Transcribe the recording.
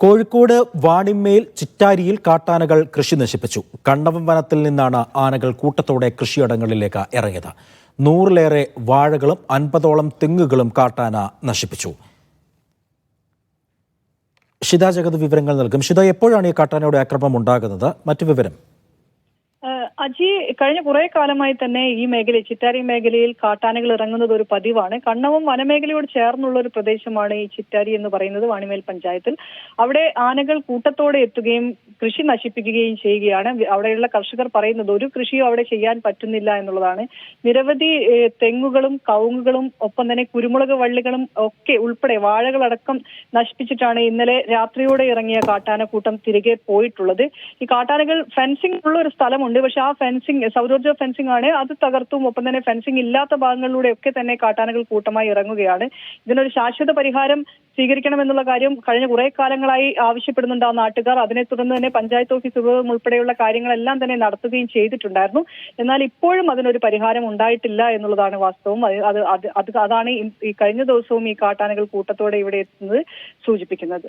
കോഴിക്കോട് വാണിമേൽ ചിറ്റാരിയിൽ കാട്ടാനകൾ കൃഷി നശിപ്പിച്ചു. കണ്ണവം വനത്തിൽ നിന്നാണ് ആനകൾ കൂട്ടത്തോടെ കൃഷിയിടങ്ങളിലേക്ക് ഇറങ്ങിയത്. നൂറിലേറെ വാഴകളും അൻപതോളം തെങ്ങുകളും കാട്ടാന നശിപ്പിച്ചു. ഷിത ജഗത് വിവരങ്ങൾ നൽകും. ഷിത എപ്പോഴാണ് ഈ കാട്ടാനയുടെ ആക്രമണം ഉണ്ടാകുന്നത്? മറ്റു വിവരം? അജി കഴിഞ്ഞ കുറെ കാലമായി തന്നെ ഈ മേഖല ചിറ്റാരി മേഖലയിൽ കാട്ടാനകൾ ഇറങ്ങുന്നത് ഒരു പതിവാണ്. കണ്ണവും വനമേഖലയോട് ചേർന്നുള്ള ഒരു പ്രദേശമാണ് ഈ ചിറ്റാരി എന്ന് പറയുന്നത് വാണിമേൽ പഞ്ചായത്തിൽ. അവിടെ ആനകൾ കൂട്ടത്തോടെ എത്തുകയും കൃഷി നശിപ്പിക്കുകയും ചെയ്യുകയാണ്. അവിടെയുള്ള കർഷകർ പറയുന്നത് ഒരു കൃഷിയും അവിടെ ചെയ്യാൻ പറ്റുന്നില്ല എന്നുള്ളതാണ്. നിരവധി തെങ്ങുകളും കവുങ്ങുകളും ഒപ്പം തന്നെ കുരുമുളക് വള്ളികളും ഒക്കെ ഉൾപ്പെടെ വാഴകളടക്കം നശിപ്പിച്ചിട്ടാണ് ഇന്നലെ രാത്രിയോടെ ഇറങ്ങിയ കാട്ടാനക്കൂട്ടം തിരികെ പോയിട്ടുള്ളത്. ഈ കാട്ടാനകൾ ഫെൻസിംഗ് ഉള്ള ഒരു സ്ഥലമുണ്ട്. പക്ഷെ ആ ഫെൻസിംഗ് സൗരോർജ ഫെൻസിംഗ് ആണ്. അത് തകർത്തും. ഒപ്പം തന്നെ ഫെൻസിംഗ് ഇല്ലാത്ത ഭാഗങ്ങളിലൂടെ ഒക്കെ തന്നെ കാട്ടാനകൾ കൂട്ടമായി ഇറങ്ങുകയാണ്. ഇതിനൊരു ശാശ്വത പരിഹാരം സ്വീകരിക്കണമെന്നുള്ള കാര്യം കഴിഞ്ഞ കുറെ കാലങ്ങളായി ആവശ്യപ്പെടുന്നുണ്ട് ആ നാട്ടുകാർ. അതിനെ തുടർന്ന് തന്നെ പഞ്ചായത്ത് ഓഫീസ് ഉപയോഗം ഉൾപ്പെടെയുള്ള കാര്യങ്ങളെല്ലാം തന്നെ നടത്തുകയും ചെയ്തിട്ടുണ്ടായിരുന്നു. എന്നാൽ ഇപ്പോഴും അതിനൊരു പരിഹാരം ഉണ്ടായിട്ടില്ല എന്നുള്ളതാണ് വാസ്തവം. അത് അത് അത് അത് അതാണ് ഈ കഴിഞ്ഞ ദിവസവും ഈ കാട്ടാനകൾ കൂട്ടത്തോടെ ഇവിടെ എത്തുന്നത് സൂചിപ്പിക്കുന്നത്.